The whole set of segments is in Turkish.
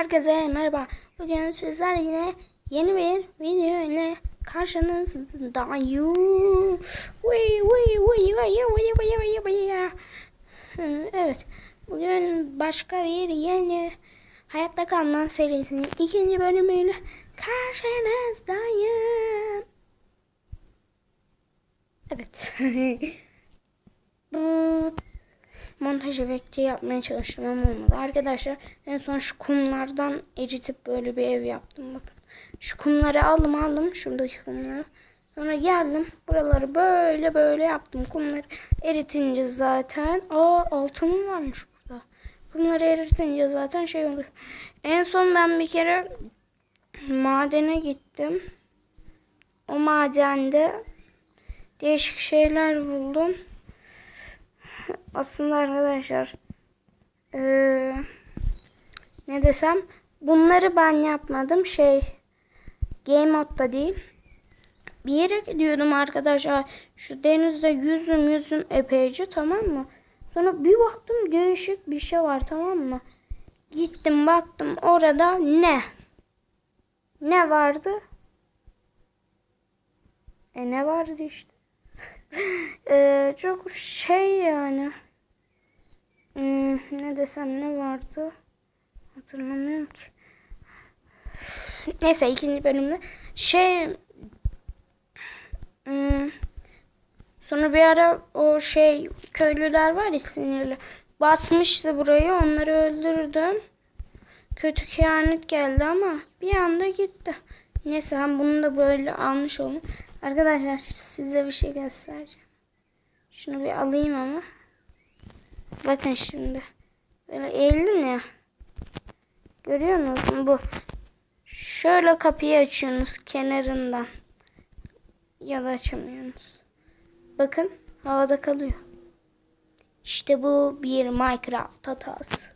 Herkese merhaba. Bugün sizler yine yeni bir video ile karşınızdayım. Evet. Bugün başka bir yeni Hayatta Kalma serisinin ikinci bölümüyle karşınızdayım. Evet. Montaj efekti yapmaya çalıştım ama olmadı. Arkadaşlar en son şu kumlardan eritip böyle bir ev yaptım. Bakın. Şu kumları aldım aldım. Şuradaki kumları. Sonra geldim. Buraları böyle böyle yaptım. Kumları eritince zaten. Aa altınım varmış burada. Kumları eritince zaten şey olur. En son ben bir kere madene gittim. O madende değişik şeyler buldum. Aslında arkadaşlar eee, ne desem bunları ben yapmadım. Şey game modda değil. Bir yere gidiyordum arkadaşlar. Şu denizde yüzüm yüzüm epeyce tamam mı? Sonra bir baktım değişik bir şey var tamam mı? Gittim baktım orada ne? Ne vardı? E ne vardı işte? Eee, çok şey yani. Hmm, ne desem ne vardı? Hatırlamıyorum ki. Neyse ikinci bölümde şey hmm, sonra bir ara o şey köylüler var ya sinirli basmıştı burayı onları öldürdüm. Kötü kehanet geldi ama bir anda gitti. Neyse ben bunu da böyle almış oldum. Arkadaşlar size bir şey göstereceğim. Şunu bir alayım ama. Bakın şimdi. Böyle eğildim ya. Görüyor musunuz bu? Şöyle kapıyı açıyorsunuz kenarından. Ya da açamıyorsunuz. Bakın havada kalıyor. İşte bu bir Minecraft hatası.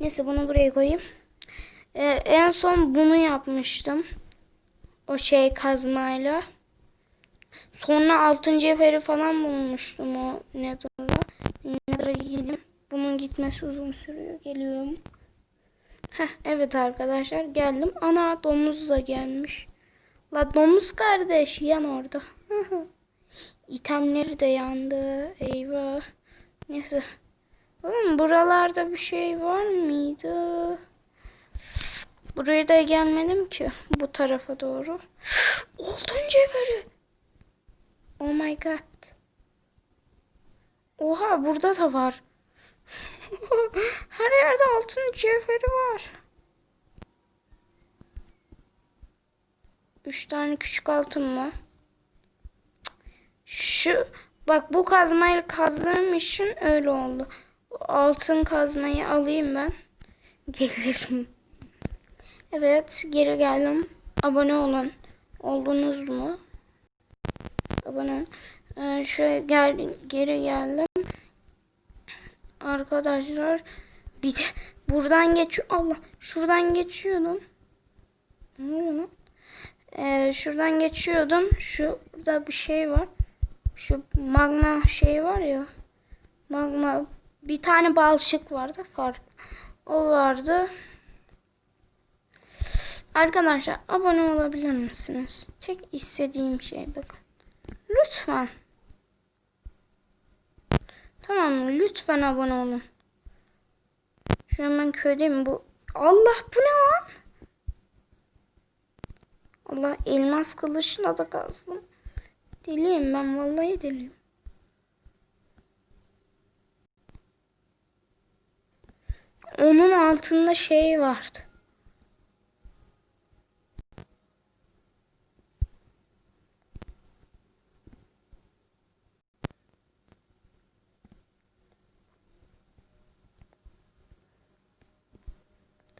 Neyse bunu buraya koyayım. Ee, en son bunu yapmıştım. O şey kazmayla. Sonra altın cevheri falan bulmuştum o Nether'da. Nether'a gidip bunun gitmesi uzun sürüyor. Geliyorum. Heh, evet arkadaşlar geldim. Ana domuz da gelmiş. La domuz kardeş yan orada. İtemleri de yandı. Eyvah. Neyse. Oğlum buralarda bir şey var mıydı? Buraya da gelmedim ki. Bu tarafa doğru. Altın cevheri. Oh my god. Oha burada da var. Her yerde altın cevheri var. Üç tane küçük altın mı? Şu bak bu kazmayla kazdığım için öyle oldu. Altın kazmayı alayım ben. Gelirim. Evet geri geldim. Abone olun. Oldunuz mu? Abone ee, şöyle gel, geri geldim. Arkadaşlar bir de buradan geçiyor. Allah şuradan geçiyordum. Ne oluyor lan? Ee, şuradan geçiyordum. Şurada bir şey var. Şu magma şey var ya. Magma bir tane balçık vardı fark. O vardı. Arkadaşlar abone olabilir misiniz? Tek istediğim şey bakın. Lütfen. Tamam lütfen abone olun. Şu an ben köydeyim bu. Allah bu ne lan? Allah elmas kılıçla da kazdım. Deliyim ben vallahi deliyim. Onun altında şey vardı.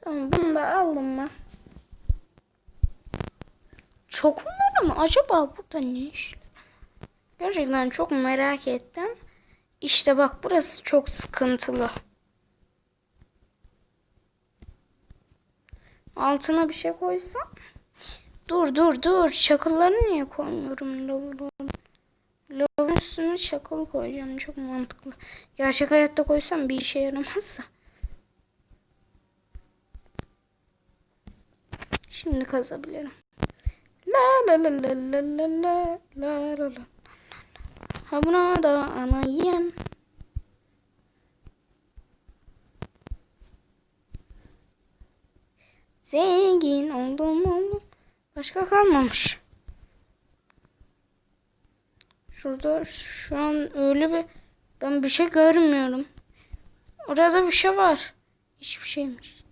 Tamam bunu da aldım ben. Mı? Acaba burada ne iş? Gerçekten çok merak ettim. İşte bak burası çok sıkıntılı. Altına bir şey koysam. Dur dur dur. Çakılları niye koymuyorum? Lavabonun Lavabonun üstüne çakıl koyacağım. Çok mantıklı. Gerçek hayatta koysam bir işe yaramaz da. Şimdi kazabilirim. La la la la la la la la la la. Ha buna da anayım. Zengin oldum oldum. Başka kalmamış. Şurada şu an öyle bir ben bir şey görmüyorum. Orada bir şey var. Hiçbir şeymiş.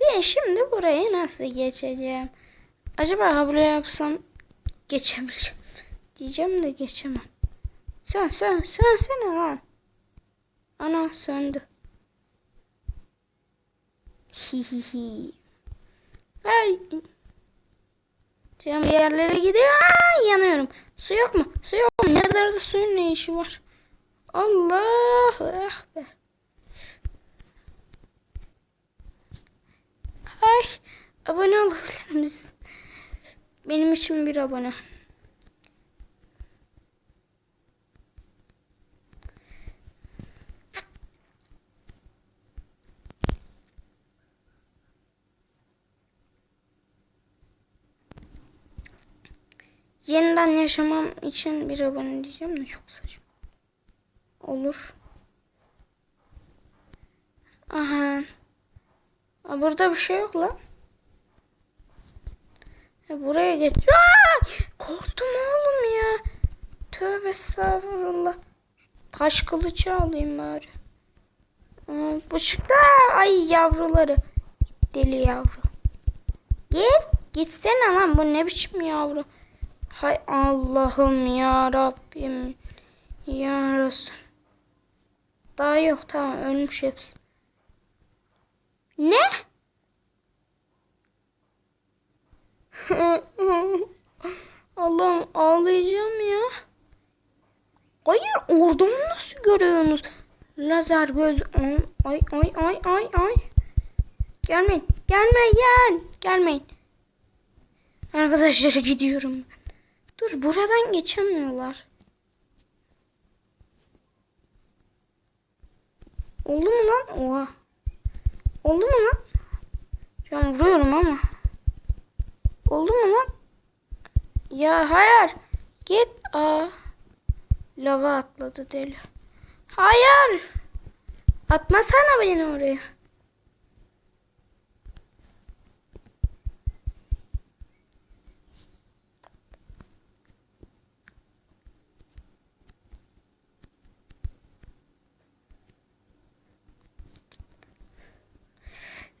Ben şimdi burayı nasıl geçeceğim? Acaba ha buraya yapsam geçebileceğim. Diyeceğim de geçemem. Sön sön sönsene lan. Ana söndü. Hihihi. Ay. Bir yerlere gidiyor. Aa, yanıyorum. Su yok mu? Su yok mu? Nerede suyun ne işi var? Allahu Ekber. Ay. Abone olabilir misin? Benim için bir abone. Yeniden yaşamam için bir abone diyeceğim de çok saçma. Olur. Aha. Burada bir şey yok lan. Ya buraya geç. Aa! Korktum oğlum ya. Tövbe estağfurullah. Taş kılıcı alayım bari. Aa, bu çıktı. Ay yavruları. Deli yavru. Git. Gitsene lan bu ne biçim yavru. Hay Allah'ım ya Rabbim. Ya Resul. Daha yok tamam ölmüş hepsi. Ne? Allah'ım ağlayacağım ya. Hayır oradan nasıl görüyorsunuz? Lazer göz. Ay ay ay ay ay. Gelmeyin. Gelmeyin. Gelmeyin. Arkadaşlar gidiyorum. Dur buradan geçemiyorlar. Oldu mu lan? Oha. Oldu mu lan? Şu an vuruyorum ama. Oldu mu lan? Ya hayır. Git. Aa. Lava atladı deli. Hayır. Atmasana beni oraya.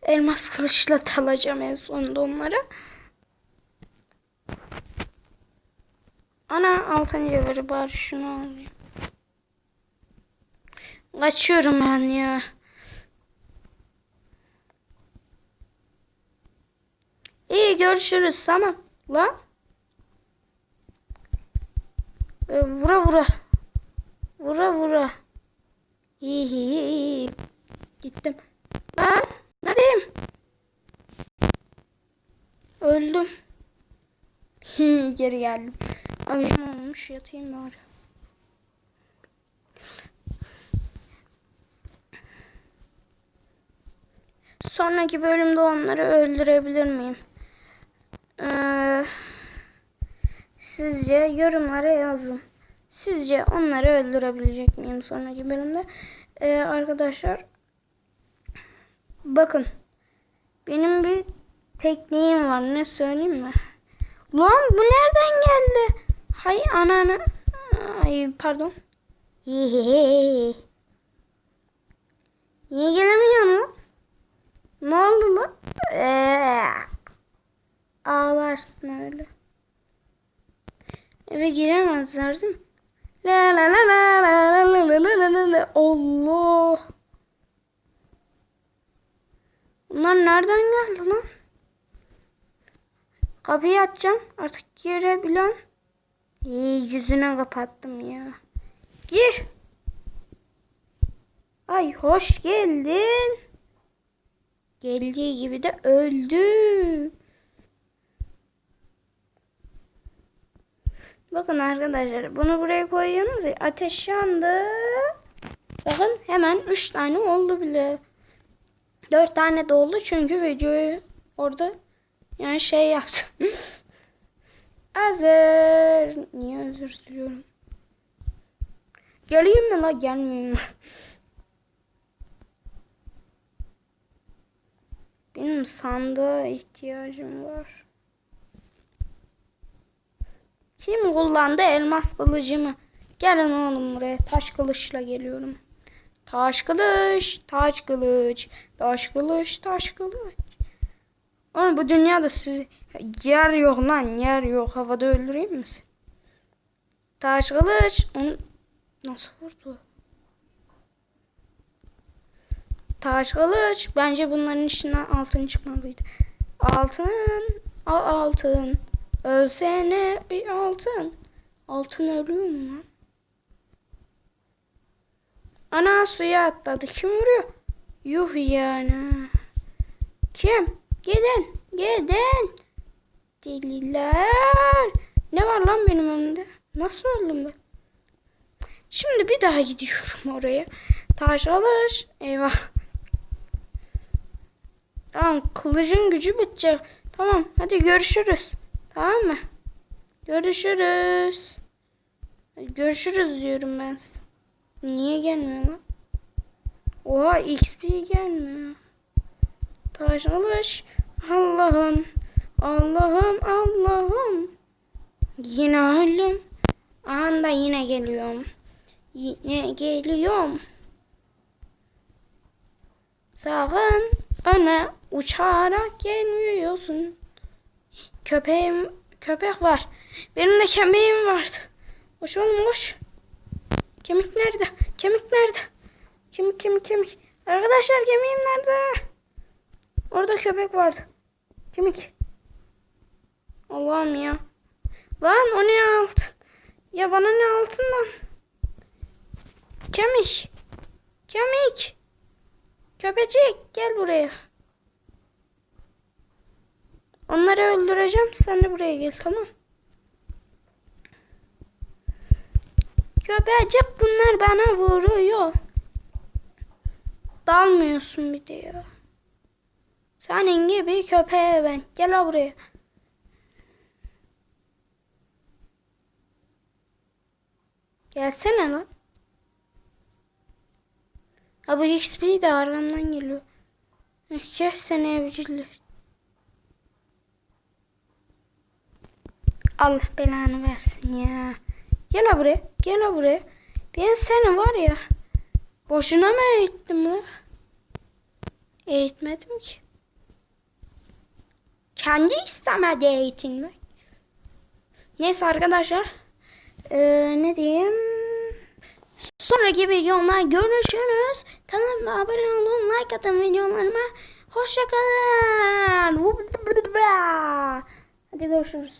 Elmas kılıçla talacağım en sonunda onlara. Ana altıncı veri bari şunu alayım. Kaçıyorum ben ya. İyi görüşürüz tamam. Lan. Ee, vura vura. Vura vura. İyi iyi iyi. Gittim. Lan. Neredeyim? Öldüm. Geri geldim. Akşam olmuş yatayım bari. Sonraki bölümde onları öldürebilir miyim? Ee, sizce yorumlara yazın. Sizce onları öldürebilecek miyim sonraki bölümde? Ee, arkadaşlar bakın benim bir tekniğim var ne söyleyeyim mi? Lan bu nereden geldi? Hay anana. Ay pardon. Niye gelemiyorsun lan? Ne oldu lan? Ee, ağlarsın öyle. Eve giremezler değil mi? La la la la la la la la la la Allah. Bunlar nereden geldi lan? Kapıyı açacağım. Artık girebilen. İyi yüzüne kapattım ya. Gir. Ay hoş geldin. Geldiği gibi de öldü. Bakın arkadaşlar bunu buraya koyuyorsunuz ya ateş yandı. Bakın hemen 3 tane oldu bile. 4 tane de oldu çünkü videoyu orada Yani şey yaptım. Hazır. Niye özür diliyorum? Geleyim mi la gelmeyeyim mi? Benim sandığa ihtiyacım var. Kim kullandı elmas kılıcımı? Gelin oğlum buraya. Taş kılıçla geliyorum. Taş kılıç, taş kılıç, taş kılıç, taş kılıç. Oğlum bu dünyada sizi yer yok lan yer yok. Havada öldüreyim mi seni? Taş kılıç. Onu nasıl vurdu? Taş kılıç. Bence bunların içinden altın çıkmalıydı. Altın. Al altın. Ölsene bir altın. Altın ölüyor mu lan? Ana suya atladı. Kim vuruyor? Yuh yani. Kim? Gidin. Gidin. Deliler. Ne var lan benim önümde? Nasıl öldüm ben? Şimdi bir daha gidiyorum oraya. Taş alır. Eyvah. Tamam kılıcın gücü bitecek. Tamam hadi görüşürüz. Tamam mı? Görüşürüz. Görüşürüz diyorum ben size. Niye gelmiyor lan? Oha XP gelmiyor. Taş alış. Allah'ım. Allah'ım Allah'ım. Yine öldüm. Anda yine geliyorum. Yine geliyorum. Sakın öne uçarak gelmiyorsun. Köpeğim, köpek var. Benim de kemiğim vardı. Koş oğlum koş. Kemik nerede? Kemik nerede? Kemik kemik kemik. Arkadaşlar kemiğim nerede? Orada köpek vardı. Kemik. Allah'ım ya. Lan o ne altın? Ya bana ne altından? Kemik. Kemik. Köpecik gel buraya. Onları öldüreceğim. Sen de buraya gel tamam. Köpecik bunlar bana vuruyor. Dalmıyorsun bir de ya. Senin gibi köpeğe ben. Gel buraya. Gelsene lan. Ha bu XP de arkamdan geliyor. Kes seni evciller. Allah belanı versin ya. Gel ha buraya. Gel ha buraya. Ben seni var ya. Boşuna mı eğittim la? Eğitmedim ki. Kendi istemedi eğitilmek. Neyse arkadaşlar. Ee, ne diyeyim? Sonraki videomda görüşürüz. Kanalıma abone olun. Like atın videolarıma. Hoşçakalın. Hadi görüşürüz.